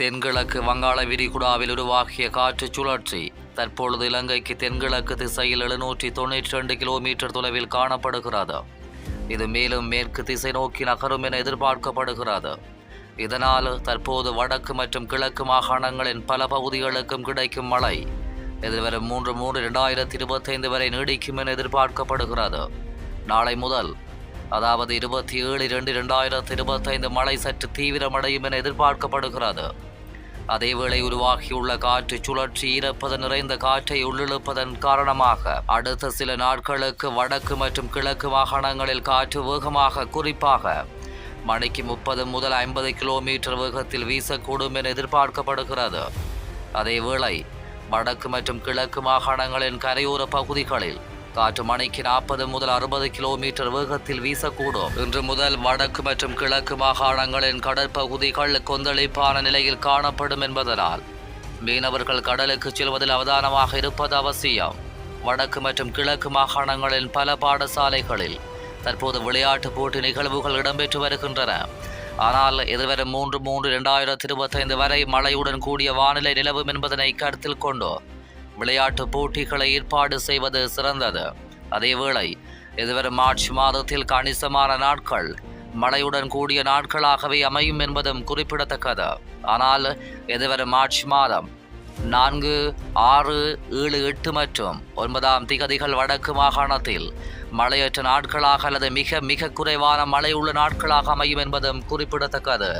தென்கிழக்கு வங்காள விரிகுடாவில் உருவாகிய காற்று சுழற்சி. தற்பொழுது இலங்கைக்கு தென்கிழக்கு திசையில் எழுநூற்றி தொண்ணூற்றி ரெண்டு கிலோமீட்டர் தொலைவில் காணப்படுகிறது. இது மேலும் மேற்கு திசை நோக்கி நகரும் என எதிர்பார்க்கப்படுகிறது. இதனால் தற்போது வடக்கு மற்றும் கிழக்கு மாகாணங்களின் பல பகுதிகளுக்கும் கிடைக்கும் மழை. எதிர்வரும் மூன்று மூன்று இரண்டாயிரத்தி இருபத்தைந்து வரை நீடிக்கும் என எதிர்பார்க்கப்படுகிறது. நாளை முதல் அதாவது இருபத்தி ஏழு இரண்டு இரண்டாயிரத்தி இருபத்தைந்து மழை சற்று தீவிரமடையும் என எதிர்பார்க்கப்படுகிறது. அதேவேளை உருவாகியுள்ள காற்று சுழற்சி ஈரப்பதன் நிறைந்த காற்றை உள்ளிழுப்பதன் காரணமாக அடுத்த சில நாட்களுக்கு வடக்கு மற்றும் கிழக்கு மாகாணங்களில் காற்று வேகமாக குறிப்பாக மணிக்கு முப்பது முதல் ஐம்பது கிலோமீட்டர் வேகத்தில் வீசக்கூடும் என எதிர்பார்க்கப்படுகிறது. அதேவேளை வடக்கு மற்றும் கிழக்கு மாகாணங்களின் கரையோர பகுதிகளில் காற்று மணிக்கு நாற்பது முதல் அறுபது கிலோமீட்டர் வேகத்தில் வீசக்கூடும். இன்று முதல் வடக்கு மற்றும் கிழக்கு மாகாணங்களின் கடற்பகுதிகள் கொந்தளிப்பான நிலையில் காணப்படும் என்பதனால் மீனவர்கள் கடலுக்கு செல்வதில் அவதானமாக இருப்பது அவசியம். வடக்கு மற்றும் கிழக்கு மாகாணங்களின் பல பாடசாலைகளில் தற்போது விளையாட்டு போட்டி நிகழ்வுகள் இடம்பெற்று வருகின்றன. ஆனால் எதிர்வரும் மூன்று மூன்று இரண்டாயிரத்தி இருபத்தைந்து வரை மழையுடன் கூடிய வானிலை நிலவும் என்பதனை கருத்தில் கொண்டு விளையாட்டு போட்டிகளை ஏற்பாடு செய்வது சிறந்தது. அதேவேளை எதிர்வரும் மார்ச் மாதத்தில் கணிசமான நாட்கள் மழையுடன் கூடிய நாட்களாகவே அமையும் என்பதும் குறிப்பிடத்தக்கது. ஆனால் எதிர்வரும் மார்ச் மாதம் நான்கு ஆறு ஏழு எட்டு மற்றும் ஒன்பதாம் திகதிகள் வடக்கு மாகாணத்தில் மழையற்ற நாட்களாக அல்லது மிக மிக குறைவான மழை உள்ள நாட்களாக அமையும் என்பதும் குறிப்பிடத்தக்கது.